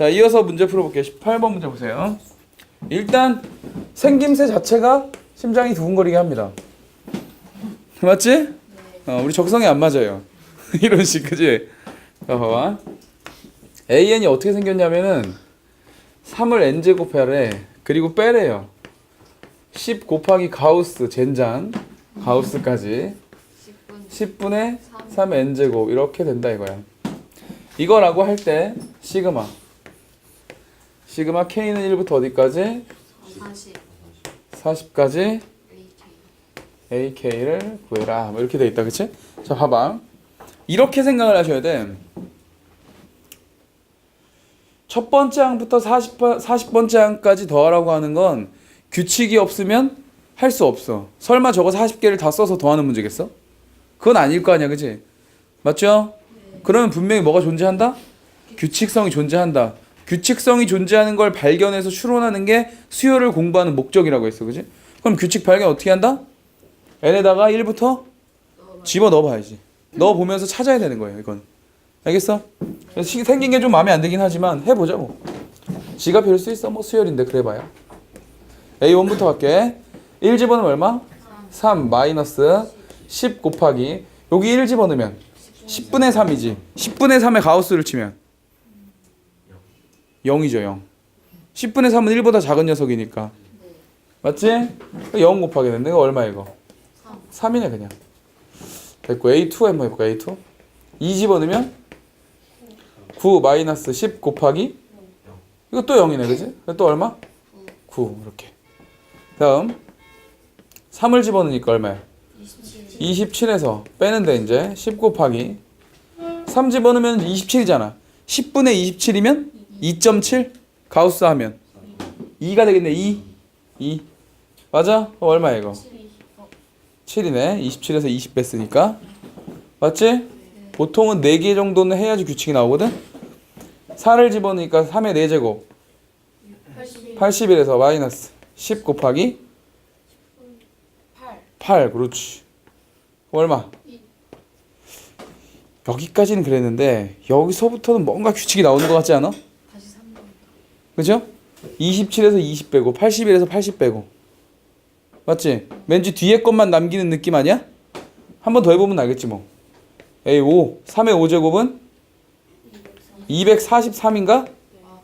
자, 이어서 문제 풀어볼게요. 18번 문제 보세요. 일단 생김새 자체가 심장이 두근거리게 합니다. 맞지? 어, 우리 적성에 안 맞아요. 이런 식, 그지? 자, 봐봐. AN이 어떻게 생겼냐면은 3을 n제곱하래. 그리고 빼래요. 10 곱하기 가우스 젠장 가우스까지 10분 10분의 3 n제곱 이렇게 된다 이거야. 이거라고 할 때 시그마 시그마 k는 1부터 어디까지? 40 40까지 AK ak를 구해라. 뭐 이렇게 돼 있다, 그치? 자, 봐봐. 이렇게 생각을 하셔야 돼. 첫 번째 항부터 40, 40번째 항까지 더하라고 하는 건 규칙이 없으면 할 수 없어. 설마 저거 40개를 다 써서 더하는 문제겠어? 그건 아닐 거 아니야, 그치? 맞죠? 그러면 분명히 뭐가 존재한다? 규칙성이 존재한다. 규칙성이 존재하는 걸 발견해서 추론하는 게 수요를 공부하는 목적이라고 했어, 그지? 그럼 규칙 발견 어떻게 한다? n에다가 1부터 집어 넣어 봐야지. 넣어 보면서 찾아야 되는 거예요, 이건. 알겠어? 생긴 게 좀 마음에 안 들긴 하지만 해보자 뭐. 지가 별 수 있어 뭐 수열인데 그래봐야. A1부터 갈게. 1 집어넣으면 얼마? 3 마이너스 10 곱하기 여기 1 집어넣으면 10분의 3이지. 10분의 3의 가우스를 치면 0이죠 0. 10분의 3은 1보다 작은 녀석이니까. 맞지? 0 곱하게 되는데 이거 얼마 이거? 3 3이네 그냥. 됐고 A2 한번 해볼까 A2? 2 집어넣으면 9 마이너스 10 곱하기 이거 또 0이네 그지? 또 얼마? 9 이렇게 다음 3을 집어넣으니까 얼마야? 27 27에서 빼는데 이제 10 곱하기 3 집어넣으면 27이잖아 10분의 27이면 2.7 가우스 하면 2가 되겠네 2 2 맞아? 어, 얼마야 이거? 7이네. 27에서 20 뺐으니까. 맞지? 보통은 4개 정도는 해야지 규칙이 나오거든? 4를 집어넣으니까 3의 4제곱. 81 81에서 마이너스 10 곱하기 8 8. 그렇지. 얼마? 여기까지는 그랬는데 여기서부터는 뭔가 규칙이 나오는 것 같지 않아? 다시 3번 그죠? 27에서 20 빼고 81에서 80 빼고 맞지? 왠지 뒤에 것만 남기는 느낌 아니야? 한 번 더 해보면 알겠지 뭐 A 5 3의 5제곱은 243인가? 아 그럼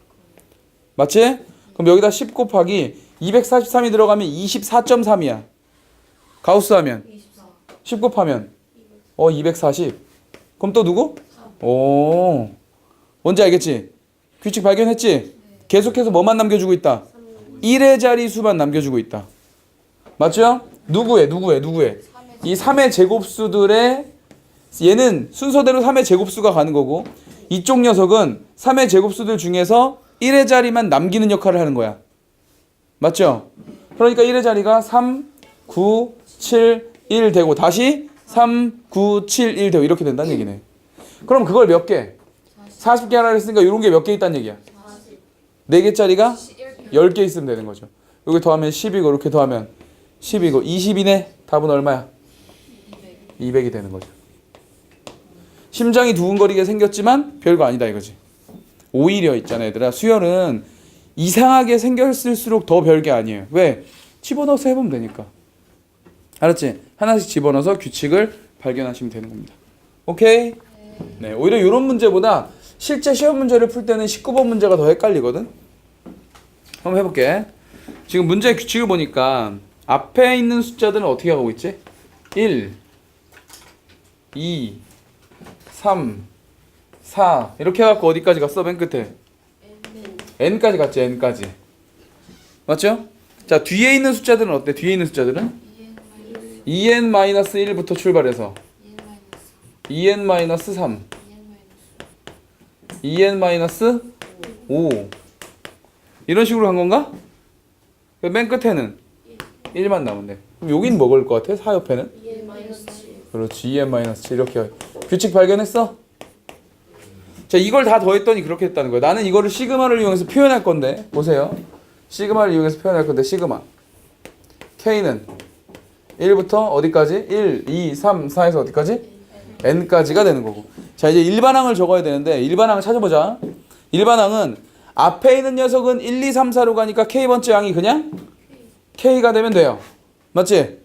맞지? 그럼 여기다 10 곱하기 243이 들어가면 24.3이야 가우스 하면 24 10 곱하면 어 240. 그럼 또 누구? 오. 뭔지 알겠지? 규칙 발견했지? 계속해서 뭐만 남겨주고 있다? 1의 자리 수만 남겨주고 있다. 맞죠? 누구의 누구의 누구의? 3의 이 3의 제곱수들의 얘는 순서대로 3의 제곱수가 가는 거고 이쪽 녀석은 3의 제곱수들 중에서 1의 자리만 남기는 역할을 하는 거야. 맞죠? 그러니까 1의 자리가 3, 9, 7, 1 되고 다시 3, 9, 7, 1 되고 이렇게 된다는 얘기네. 그럼 그걸 몇 개? 40개 하라 했으니까 이런 게 몇 개 있다는 얘기야. 40 4개짜리가 11 10개 있으면 되는 거죠. 여기 더하면 10이고 이렇게 더하면 10이고 20이네. 답은 얼마야? 200이 되는 거죠. 심장이 두근거리게 생겼지만 별거 아니다 이거지. 오히려 있잖아 얘들아. 수열은 이상하게 생겼을수록 더 별게 아니에요. 왜? 집어넣어서 해보면 되니까. 알았지? 하나씩 집어넣어서 규칙을 발견하시면 되는 겁니다. 오케이? 네. 오히려 이런 문제보다 실제 시험 문제를 풀 때는 19번 문제가 더 헷갈리거든. 한번 해볼게. 지금 문제 규칙을 보니까 앞에 있는 숫자들은 어떻게 가고 있지? 1, 2, 3, 4 이렇게 해갖고 어디까지 갔어? 맨 끝에 n까지 갔지 n까지 맞죠? 자 뒤에 있는 숫자들은 어때? 뒤에 있는 숫자들은 2N 마이너스 2n-1부터 출발해서 2N 마이너스 2n-3 2N 마이너스 2n-5 이런 식으로 간 건가? 그맨 끝에는 1만 남은데 그럼 여긴 먹을 것 같아? 4 옆에는? 2N 마이너스 7 그렇지 2n 마이너스 7 이렇게 규칙 발견했어? 자 이걸 다 더했더니 그렇게 했다는 거야 나는 이거를 시그마를 이용해서 표현할 건데 보세요 시그마를 이용해서 표현할 건데 시그마 K는 1부터 어디까지? 1, 2, 3, 4에서 어디까지? N까지가 되는 거고 자 이제 일반항을 적어야 되는데 일반항을 찾아보자 일반항은 앞에 있는 녀석은 1, 2, 3, 4로 가니까 K번째 항이 그냥 K가 되면 돼요. 맞지?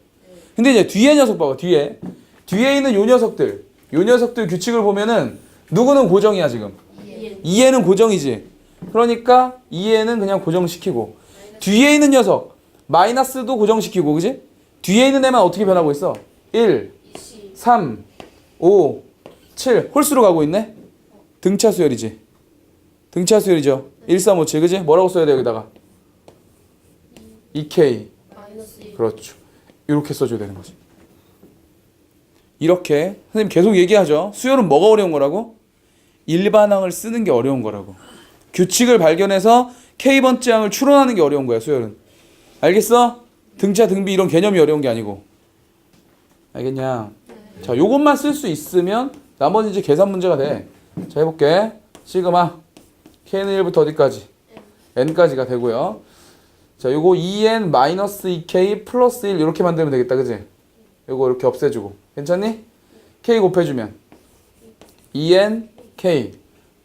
근데 이제 뒤에 녀석 봐봐, 뒤에. 뒤에 있는 요 녀석들. 요 녀석들 규칙을 보면은 누구는 고정이야, 지금. 2에는 고정이지. 그러니까 2에는 그냥 고정시키고. 뒤에 있는 녀석. 마이너스도 고정시키고, 그지? 뒤에 있는 애만 어떻게 변하고 있어? 1, 3, 5, 7. 홀수로 가고 있네? 등차 수열이지. 등차 수열이죠. 1, 3, 5, 7. 그지? 뭐라고 써야 돼, 여기다가? 2K. 마이너스 1. 그렇죠. 이렇게 써줘야 되는 거지. 이렇게 선생님 계속 얘기하죠. 수열은 뭐가 어려운 거라고? 일반항을 쓰는 게 어려운 거라고. 규칙을 발견해서 K번째 항을 추론하는 게 어려운 거야, 수열은. 알겠어? 등차, 등비 이런 개념이 어려운 게 아니고. 알겠냐? 자, 요것만 쓸 수 있으면 나머지 이제 계산 문제가 돼. 자, 해볼게. 시그마. K는 1부터 어디까지? N까지가 되고요. 자, 요거 2n 마이너스 2k 플러스 1 이렇게 만들면 되겠다, 그지? 요거 이렇게 없애주고. 괜찮니? k 곱해주면 2n k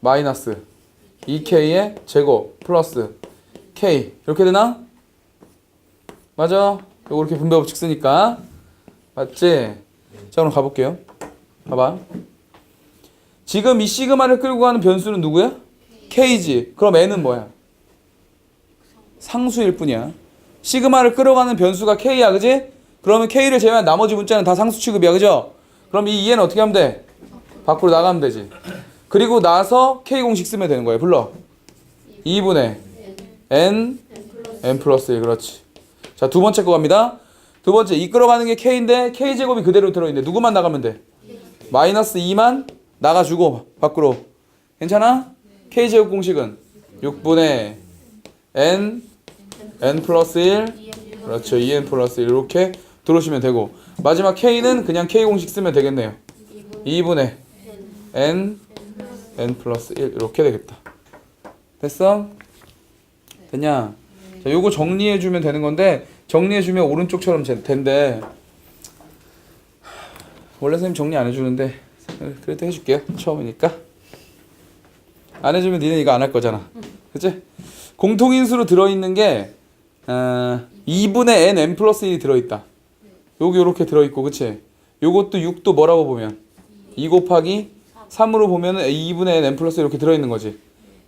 마이너스 2k의 제곱 플러스 k 이렇게 되나? 맞아. 요거 이렇게 분배 법칙 쓰니까 맞지? 자, 그럼 가볼게요. 봐봐. 지금 이 시그마를 끌고 가는 변수는 누구야? k지. 그럼 n은 뭐야? 상수일 뿐이야. 시그마를 끌어가는 변수가 k야, 그지? 그러면 k를 제외한 나머지 문자는 다 상수 취급이야, 그죠? 그럼 이 2는 어떻게 하면 돼? 밖으로 나가면 되지. 그리고 나서 k 공식 쓰면 되는 거야. 불러. 2분의 n n 플러스 1 그렇지. 자, 두 번째 거 갑니다. 두 번째 이끌어가는 게 k인데 k 제곱이 그대로 들어있는데 누구만 나가면 돼? 마이너스 2만 나가주고 밖으로. 괜찮아? k 제곱 공식은 6분의 n n 플러스 1 그렇죠 2n 플러스 1 이렇게 들어오시면 되고 마지막 k는 그냥 k 공식 쓰면 되겠네요 2분의 n n 플러스 1 이렇게 되겠다 됐어? 됐냐? 자 요거 정리해주면 되는 건데 정리해주면 오른쪽처럼 제- 된대 원래 선생님 정리 안 해주는데 그래도 해줄게요 처음이니까 안 해주면 니네 이거 안 할 거잖아 그치? 공통인수로 들어있는 게 어, 2분의 n n 플러스 1이 들어있다. 여기 이렇게 들어있고 그치? 요것도 6도 뭐라고 보면 2 곱하기 3으로 보면은 2분의 n n 플러스 1 이렇게 들어있는 거지.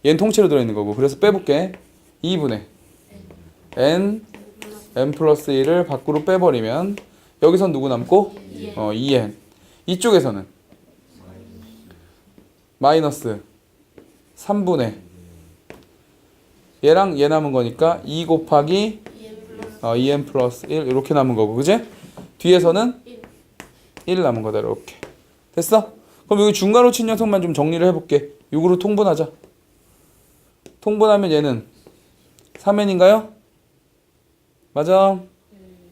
얘는 통째로 들어있는 거고 그래서 빼볼게. 2분의 n n 플러스 1을 밖으로 빼버리면 여기선 누구 남고? 어 2n 이쪽에서는 마이너스 3분의 얘랑 얘 남은 거니까 2 곱하기 어, 2n 플러스 1 이렇게 남은 거고 그지? 뒤에서는 1 남은 거다 이렇게 됐어? 그럼 여기 중괄호 친 녀석만 좀 정리를 해볼게 6으로 통분하자 통분하면 얘는 3n인가요? 맞아?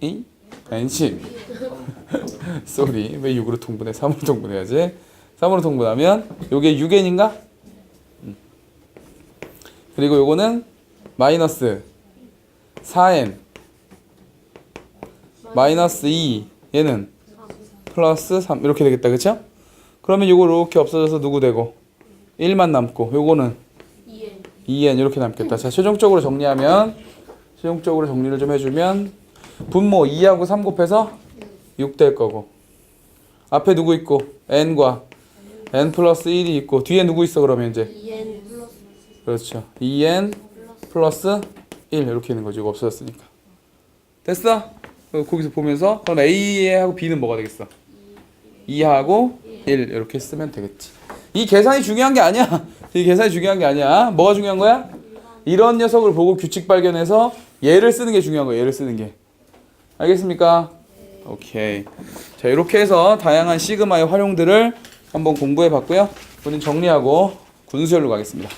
이? 아니지 쏘리. 왜 6으로 통분해? 3으로 통분해야지. 3으로 통분하면 요게 6n인가? 그리고 요거는 마이너스 4n 마이너스 2 얘는 플러스 3 이렇게 되겠다. 그쵸? 그러면 요거 이렇게 없어져서 누구 되고? 1만 남고. 요거는 2n 2n 이렇게 남겠다. 자 최종적으로 정리하면 최종적으로 정리를 좀 해주면 분모 2하고 3 곱해서 6 될 거고 앞에 누구 있고 n과 n 플러스 1이 있고 뒤에 누구 있어 그러면 이제 2n 플러스 그렇죠. 2n 플러스 1 이렇게 있는 거지. 이거 없어졌으니까. 됐어? 어, 거기서 보면서 그럼 A하고 B는 뭐가 되겠어? 2하고 1 이렇게 쓰면 되겠지. 이 계산이 중요한 게 아니야. 이 계산이 중요한 게 아니야. 뭐가 중요한 거야? 이런 녀석을 보고 규칙 발견해서 얘를 쓰는 게 중요한 거야. 얘를 쓰는 게. 알겠습니까? 오케이. 자, 이렇게 해서 다양한 시그마의 활용들을 한번 공부해 봤고요. 우리는 정리하고 군수열로 가겠습니다.